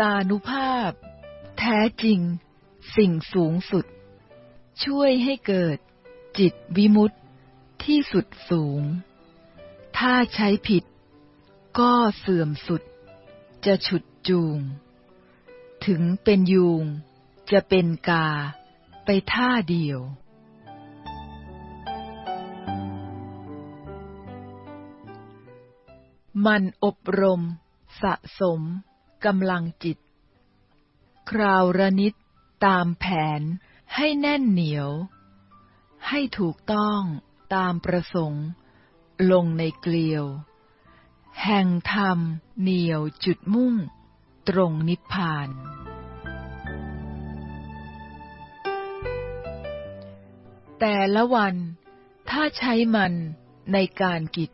ตตานุภาพ แท้จริง สิ่งสูงสุด ช่วยให้เกิด จิตวิมุตติที่สุดสูง ถ้าใช้ผิด ก็เสื่อมสุด จะฉุดจูง ถึงเป็นยูงจะเป็นกา ไปท่าเดียวมันอบรม สะสม กำลังจิต คราวระนิดตามแผนให้แน่นเหนียว ให้ถูกต้องตามประสงค์ ลงในเกลียว แห่งธรรมเหนียวจุดมุ่ง ตรงนิพพาน แต่ละวันถ้าใช้มันในการกิจ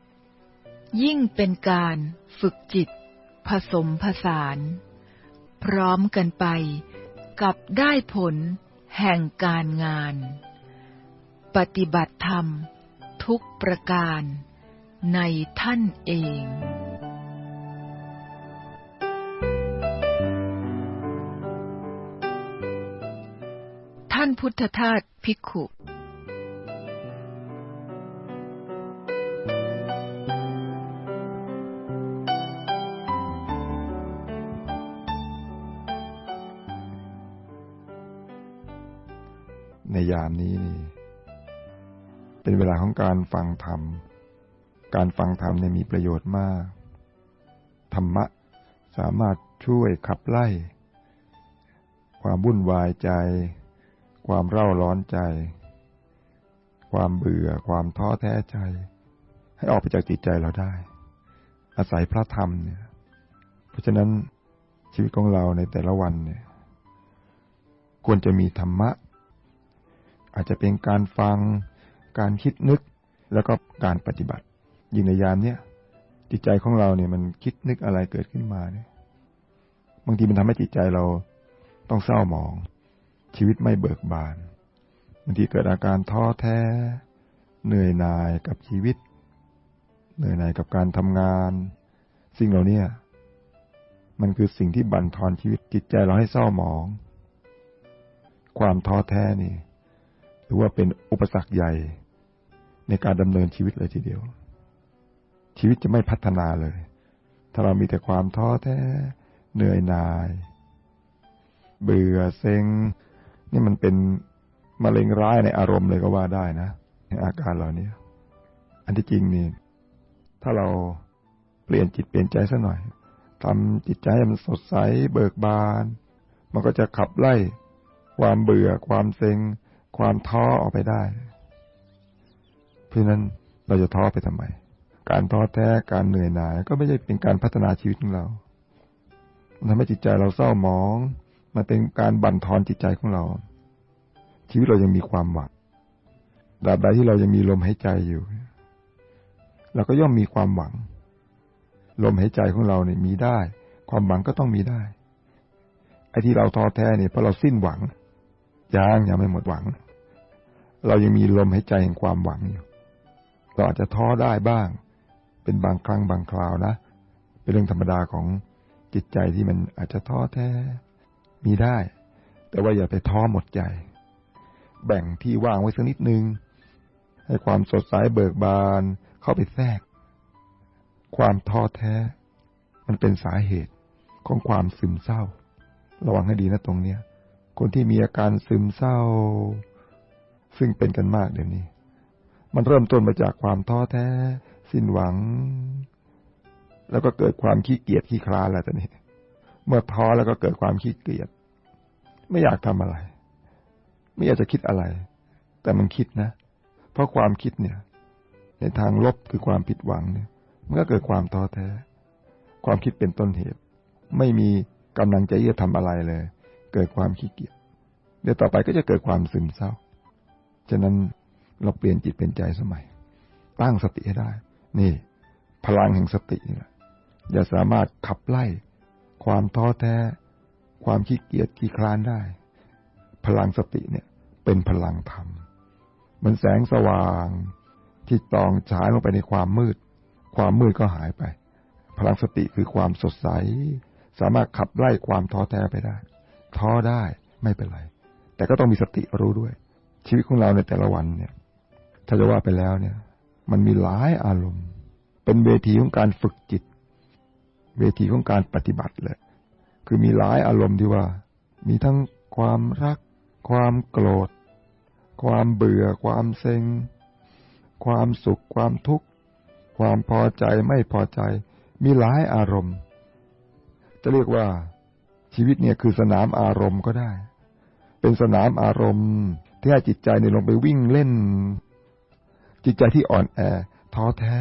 ยิ่งเป็นการฝึกจิต ผสมผสาน พร้อมกันไปกับได้ผลแห่งการงาน ปฏิบัติธรรมทุกประการในท่านเองท่านพุทธทาสภิกขุามนี้นี่ เป็นเวลาของการฟังธรรม การฟังธรรมเนี่ยมีประโยชน์มาก ธรรมะสามารถช่วยขับไล่ ความวุ่นวายใจ ความเร่าร้อนใจ ความเบื่อ ความท้อแท้ใจ ให้ออกไปจากจิตใจเราได้ อาศัยพระธรรมเนี่ย เพราะฉะนั้นชีวิตของเราในแต่ละวันเนี่ย ควรจะมีธรรมะ อาจจะเป็นการฟัง การคิดนึก แล้วก็การปฏิบัติ ยิ่งในยามเนี้ยจิตใจของเราเนี่ยมันคิดนึกอะไรเกิดขึ้นมาเนี่ย บางทีมันทำให้จิตใจเราต้องเศร้าหมอง ชีวิตไม่เบิกบานบางทีเกิดอาการท้อแท้ เหนื่อยหน่ายกับชีวิต เหนื่อยหน่ายกับการทำงาน สิ่งเหล่านี้มันคือสิ่งที่บั่นทอนชีวิตจิตใจเราให้เศร้าหมอง ความท้อแท้นี่ ถือว่าเป็นอุปสรรคใหญ่ในการดำเนินชีวิตเลยทีเดียว ชีวิตจะไม่พัฒนาเลย ถ้าเรามีแต่ความท้อแท้เหนื่อยหน่าย เบื่อเซ็ง นี่มันเป็นมะเร็งร้ายในอารมณ์เลยก็ว่าได้นะในอาการเหล่านี้อันที่จริงนี่ถ้าเราเปลี่ยนจิตเปลี่ยนใจซะหน่อยทำจิตใจให้มันสดใสเบิกบาน มันก็จะขับไล่ความเบื่อความเซ็ง ความท้อออกไปได้ เพราะนั้นเราจะท้อไปทำไม การท้อแท้การเหนื่อยหน่ายก็ไม่ใช่เป็นการพัฒนาชีวิตของเรามันทำให้จิตใจเราเศร้าหมอง มันเป็นการบั่นทอนจิตใจของเรา ชีวิตเรายังมีความหวังดาบใดที่เรายังมีลมหายใจอยู่เราก็ย่อมมีความหวัง ลมหายใจของเราเนี่ยมีได้ ความหวังก็ต้องมีได้ ไอ้ที่เราท้อแท้เนี่ยเพราะเราสิ้นหวัง ยังยังไม่หมดหวัง เรายังมีลมหายใจแห่งความหวังอยู่เราอาจจะท้อได้บ้าง เป็นบางครั้งบางคราวนะ เป็นเรื่องธรรมดาของจิตใจที่มันอาจจะท้อแท้ มีได้ แต่ว่าอย่าไปท้อหมดใจ แบ่งที่ว่างไว้สักนิดนึง ให้ความสดใสเบิกบานเข้าไปแทรก ความท้อแท้ มันเป็นสาเหตุของความซึมเศร้า ระวังให้ดีนะตรงเนี้ย คนที่มีอาการซึมเศร้า ซึ่งเป็นกันมากเดี๋ยวนี้ มันเริ่มต้นมาจากความท้อแท้ สิ้นหวัง แล้วก็เกิดความขี้เกียจขี้คลานแล้วตอนนี้ เมื่อท้อแล้วก็เกิดความขี้เกียจไม่อยากทำอะไร ไม่อยากจะคิดอะไร แต่มันคิดนะ เพราะความคิดเนี่ย ในทางลบคือความผิดหวังเนี่ย มันก็เกิดความท้อแท้ ความคิดเป็นต้นเหตุ ไม่มีกำลังใจที่จะทำอะไรเลย เกิดความขี้เกียจเดี๋ยวต่อไปก็จะเกิดความซึมเศร้า ฉะนั้นเราเปลี่ยนจิตเป็นใจสมัย ตั้งสติให้ได้ นี่ พลังแห่งสตินี่แหละจะสามารถขับไล่ ความท้อแท้ ความขี้เกียจขี้คลานได้ พลังสติเนี่ย เป็นพลังธรรมเหมือนแสงสว่างที่ตองฉายลงไปในความมืด ความมืดก็หายไป พลังสติคือความสดใส สามารถขับไล่ความท้อแท้ไปได้ ท้อได้ไม่เป็นไร แต่ก็ต้องมีสติรู้ด้วย ชีวิตของเราในแต่ละวันเนี่ย ถ้าจะว่าไปแล้วเนี่ย มันมีหลายอารมณ์ เป็นเวทีของการฝึกจิต เวทีของการปฏิบัติเลยคือมีหลายอารมณ์ที่ว่า มีทั้งความรัก ความโกรธ ความเบื่อ ความเซ็ง ความสุข ความทุกข์ ความพอใจไม่พอใจ มีหลายอารมณ์ จะเรียกว่า ชีวิตเนี่ยคือสนามอารมณ์ก็ได้ เป็นสนามอารมณ์ ที่ให้จิตใจเนี่ยลงไปวิ่งเล่น จิตใจที่อ่อนแอ ท้อแท้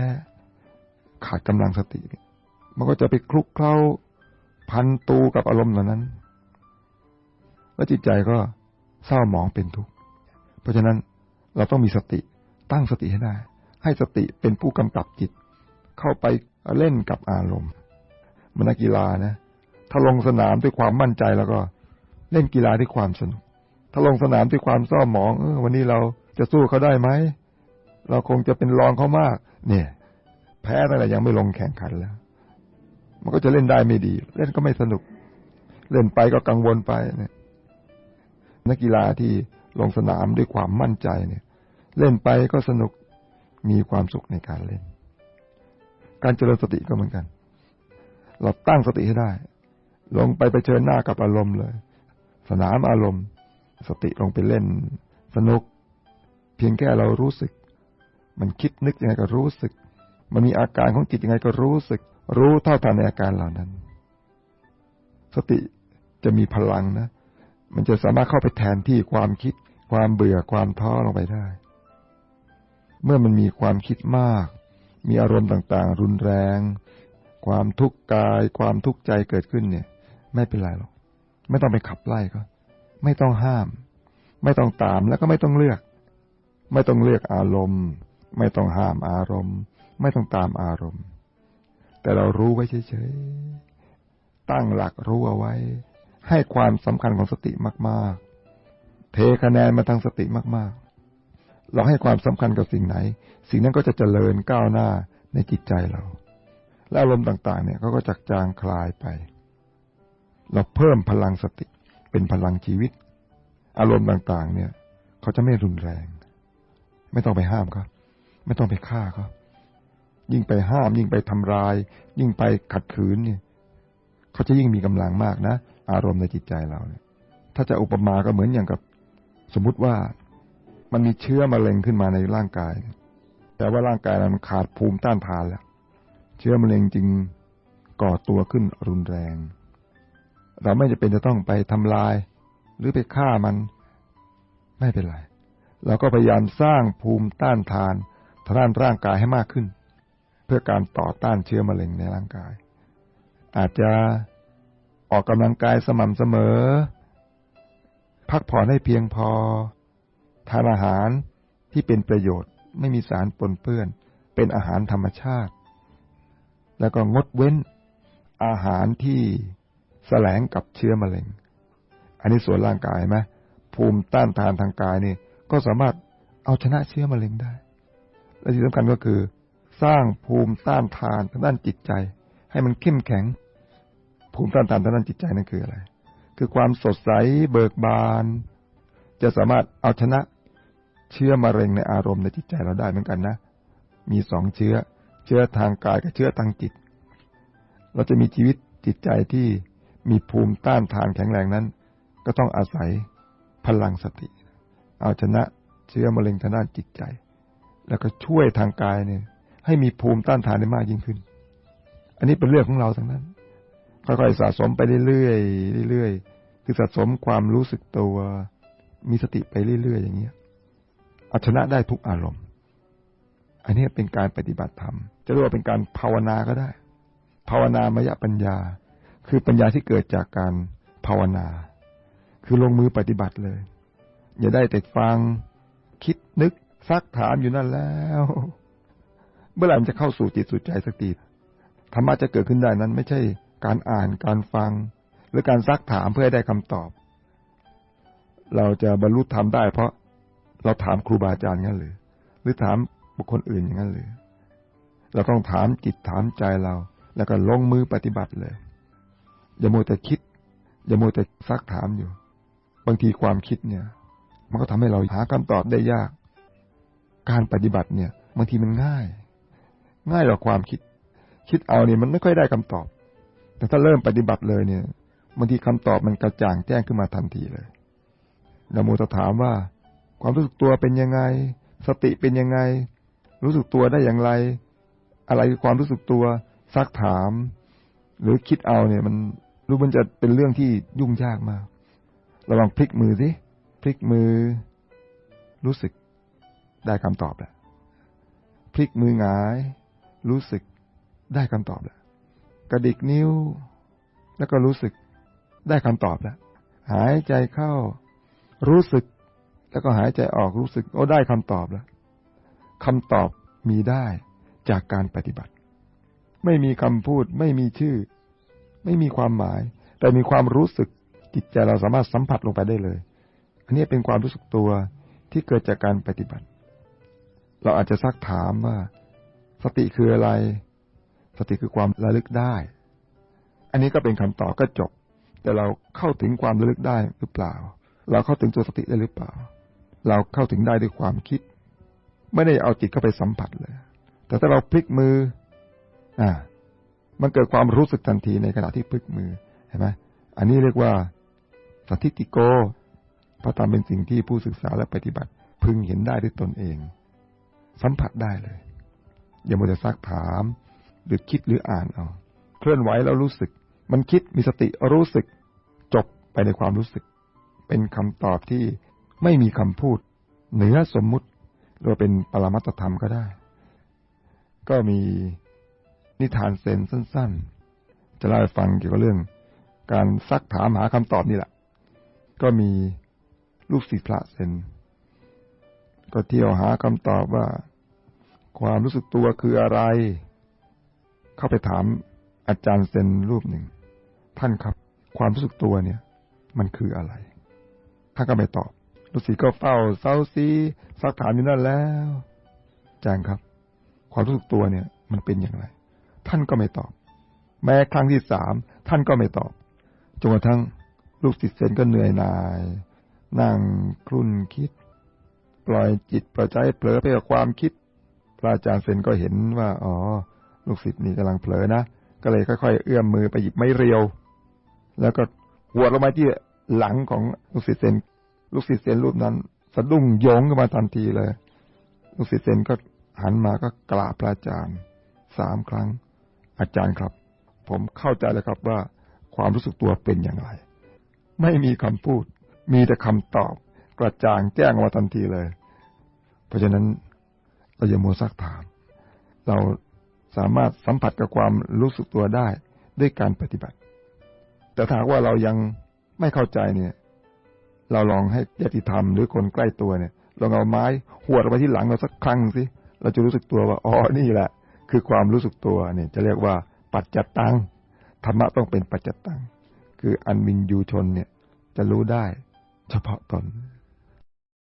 ขาดกำลังสติ มันก็จะไปคลุกเคล้าพันตูกับอารมณ์เหล่านั้น แล้วจิตใจก็เศร้าหมองเป็นทุกข์เพราะฉะนั้นเราต้องมีสติตั้งสติให้ได้ ให้สติเป็นผู้กำกับจิต เข้าไปเล่นกับอารมณ์มันนักกีฬานะ ถ้าลงสนามด้วยความมั่นใจแล้วก็ เล่นกีฬาด้วยความสนุก ถ้าลงสนามด้วยความเศร้าหมองเออวันนี้เราจะสู้เขาได้ไหม เราคงจะเป็นรองเขามาก เนี่ย แพ้ตั้งแต่ยังไม่ลงแข่งขันแล้ว มันก็จะเล่นได้ไม่ดี เล่นก็ไม่สนุก เล่นไปก็กังวลไปเนี่ยนักกีฬาที่ลงสนามด้วยความมั่นใจเนี่ย เล่นไปก็สนุกมีความสุขในการเล่น การเจริญสติก็เหมือนกัน เราตั้งสติให้ได้ ลงไปไปเชิญหน้ากับอารมณ์เลย สนามอารมณ์ สติลงไปเล่น สนุก เพียงแค่เรารู้สึก มันคิดนึกยังไงก็รู้สึก มันมีอาการของจิตยังไงก็รู้สึก รู้เท่าทันในอาการเหล่านั้น สติจะมีพลังนะ มันจะสามารถเข้าไปแทนที่ความคิด ความเบื่อความท้อลงไปได้ เมื่อมันมีความคิดมาก มีอารมณ์ต่างๆ รุนแรง ความทุกข์กาย ความทุกข์ใจเกิดขึ้นเนี่ย ไม่เป็นไรหรอก ไม่ต้องไปขับไล่ก็ ไม่ต้องห้าม ไม่ต้องตามแล้วก็ไม่ต้องเลือก ไม่ต้องเลือกอารมณ์ ไม่ต้องห้ามอารมณ์ ไม่ต้องตามอารมณ์ แต่เรารู้ไว้เฉยๆตั้งหลักรู้เอาไว้ ให้ความสำคัญของสติมากๆ เทคะแนนมาทางสติมากๆ เราให้ความสำคัญกับสิ่งไหน สิ่งนั้นก็จะเจริญก้าวหน้าในจิตใจเราและอารมณ์ต่าง ๆ เนี่ยเขาก็จักจางคลายไป เราเพิ่มพลังสติ เป็นพลังชีวิต อารมณ์ต่าง ๆ เนี่ย เขาจะไม่รุนแรง ไม่ต้องไปห้ามเขาไม่ต้องไปฆ่าเขายิ่งไปห้าม ยิ่งไปทำลาย ยิ่งไปขัดขืนเนี่ย เขาจะยิ่งมีกำลังมากนะ อารมณ์ในจิตใจเราเนี่ย ถ้าจะอุปมาก็เหมือนอย่างกับ สมมติว่ามันมีเชื้อมะเร็งขึ้นมาในร่างกาย แต่ว่าร่างกายมันขาดภูมิต้านทานแล้ว เชื้อมะเร็งจึงก่อตัวขึ้นรุนแรง เราไม่จะเป็นจะต้องไปทำลาย หรือไปฆ่ามัน ไม่เป็นไร เราก็พยายามสร้างภูมิต้านทานทางด้านร่างกายให้มากขึ้น เพื่อการต่อต้านเชื้อมะเร็งในร่างกาย อาจจะออกกำลังกายสม่ำเสมอ พักผ่อนให้เพียงพอ ทานอาหารที่เป็นประโยชน์ ไม่มีสารปนเปื้อน เป็นอาหารธรรมชาติ แล้วก็งดเว้นอาหารที่ แสลงกับเชื้อมะเร็ง อันนี้ส่วนร่างกายไหมภูมิต้านทานทางกายนี่ ก็สามารถเอาชนะเชื้อมะเร็งได้ และที่สำคัญก็คือ สร้างภูมิต้านทานทางด้านจิตใจ ให้มันเข้มแข็ง ภูมิต้านทานทางด้านจิตใจนั่นคืออะไร คือความสดใสเบิกบาน จะสามารถเอาชนะเชื้อมะเร็งในอารมณ์ในจิตใจเราได้เหมือนกันนะ มีสองเชื้อ เชื้อทางกายกับเชื้อทางจิต เราจะมีชีวิตจิตใจที่ มีภูมิต้านทานแข็งแรงนั้น ก็ต้องอาศัยพลังสติ เอาชนะเชื้อมะเร็งทางด้านจิตใจ แล้วก็ช่วยทางกายเนี่ยให้มีภูมิต้านทานได้มากยิ่งขึ้น อันนี้เป็นเรื่องของเราทั้งนั้น ค่อยๆสะสมไปเรื่อยๆเรื่อยๆคือสะสมความรู้สึกตัว มีสติไปเรื่อยๆอย่างเงี้ยเอาชนะได้ทุกอารมณ์ อันนี้เป็นการปฏิบัติธรรม จะเรียกว่าเป็นการภาวนาก็ได้ ภาวนามยปัญญา คือปัญญาที่เกิดจากการภาวนา คือลงมือปฏิบัติเลย อย่าได้แต่ฟังคิดนึกซักถามอยู่นั่นแล้ว เมื่อไหร่มันจะเข้าสู่จิตสู่ใจสักทีธรรมะจะเกิดขึ้นได้นั้น ไม่ใช่การอ่านการฟัง หรือการซักถามเพื่อให้ได้คำตอบ เราจะบรรลุธรรมได้ เพราะเราถามครูบาอาจารย์งั้นหรือ หรือถามบุคคลอื่นอย่างนั้นหรือ เราต้องถามจิตถามใจเรา แล้วก็ลงมือปฏิบัติเลย อย่าโมวแต่คิด อย่าโมวแต่ซักถามอยู่ บางทีความคิดเนี่ย มันก็ทำให้เราหาคำตอบได้ยาก การปฏิบัติเนี่ยบางทีมันง่าย ง่ายกว่าความคิด คิดเอาเนี่ยมันไม่ค่อยได้คำตอบ แต่ถ้าเริ่มปฏิบัติเลยเนี่ยบางทีคำตอบมันกระจ่างแจ้งขึ้นมาทันทีเลยเราโมจะถามว่า ความรู้สึกตัวเป็นยังไง สติเป็นยังไง รู้สึกตัวได้อย่างไร อะไรคือความรู้สึกตัวซักถาม หรือคิดเอาเนี่ยมัน รู้มันจะเป็นเรื่องที่ยุ่งยากมากระวังพลิกมือสิพลิกมือ รู้สึกได้คำตอบแล้วพลิกมือหงาย รู้สึกได้คำตอบแล้วกระดิกนิ้ว แล้วก็รู้สึกได้คำตอบแล้วหายใจเข้า รู้สึก แล้วก็หายใจออกรู้สึกโอ้ได้คำตอบแล้วคำตอบมีได้จากการปฏิบัติ ไม่มีคำพูดไม่มีชื่อ ไม่มีความหมาย แต่มีความรู้สึกจิตใจเราสามารถสัมผัสลงไปได้เลย อันนี้เป็นความรู้สึกตัวที่เกิดจากการปฏิบัติ เราอาจจะซักถามว่า สติคืออะไร สติคือความระลึกได้ อันนี้ก็เป็นคำตอบก็จบ แต่เราเข้าถึงความระลึกได้หรือเปล่า เราเข้าถึงตัวสติได้หรือเปล่า เราเข้าถึงได้ด้วยความคิด ไม่ได้เอาจิตเข้าไปสัมผัสเลย แต่ถ้าเราพลิกมือ อ่า มันเกิดความรู้สึกทันทีในขณะที่พลิกมือเห็นไหมอันนี้เรียกว่าสถิติโก พระธรรมเป็นสิ่งที่ผู้ศึกษาและปฏิบัติ พึงเห็นได้ด้วยตนเอง สัมผัสได้เลย อย่ามัวแต่ซักถาม หรือคิดหรืออ่านเอาเคลื่อนไหวแล้วรู้สึก มันคิดมีสติรู้สึก จบไปในความรู้สึก เป็นคำตอบที่ไม่มีคำพูด เหนือสมมุติหรือเป็นปรมัตธรรมก็ได้ ก็มี นิทานเซนสั้น ๆ จะเล่าให้ฟังเกี่ยวกับเรื่อง การซักถามหาคำตอบนี่แหละ ก็มีลูกศิษย์พระเซนก็เที่ยวหาคำตอบว่า ความรู้สึกตัวคืออะไร เข้าไปถามอาจารย์เซนรูปหนึ่ง ท่านครับ ความรู้สึกตัวเนี่ย มันคืออะไร ท่านก็ไม่ตอบฤาษีก็เฝ้าเศร้าซีซักถามอยู่นั่นแล้วอาจารย์ครับ ความรู้สึกตัวเนี่ย มันเป็นอย่างไร ท่านก็ไม่ตอบ แม้ครั้งที่สามท่านก็ไม่ตอบจนกระทั่งลูกศิษย์เซนก็เหนื่อยหน่าย นั่งคลุ่นคิด ปล่อยจิตปล่อยใจเผลอไปกับความคิด พระอาจารย์เซนก็เห็นว่า อ๋อ ลูกศิษย์นี่กำลังเผลอนะก็เลยค่อยๆ เอื้อมมือไปหยิบไม้เรียว แล้วก็หัวลงมาที่หลังของลูกศิษย์เซนลูกศิษย์เซนรูปนั้น สะดุ้งโยงขึ้นมาทันทีเลย ลูกศิษย์เซนก็หันมาก็กราบพระอาจารย์สามครั้ง อาจารย์ครับ ผมเข้าใจแล้วครับว่าความรู้สึกตัวเป็นอย่างไร ไม่มีคำพูด มีแต่คำตอบ กระจ่างแจ้งออกมาทันทีเลย เพราะฉะนั้นเราอย่ามัวซักถาม เราสามารถสัมผัสกับความรู้สึกตัวได้ด้วยการปฏิบัติ แต่ถ้าว่าเรายังไม่เข้าใจเนี่ย เราลองให้ญาติธรรมหรือคนใกล้ตัวเนี่ยลองเอาไม้หัวดไปที่หลังเราสักครั้งสิเราจะรู้สึกตัวว่าอ๋อนี่แหละ คือความรู้สึกตัวเนี่ยจะเรียกว่า ปัจจตังธรรมะต้องเป็นปัจจตัง คืออันมินยูชนเนี่ยจะรู้ได้เฉพาะตน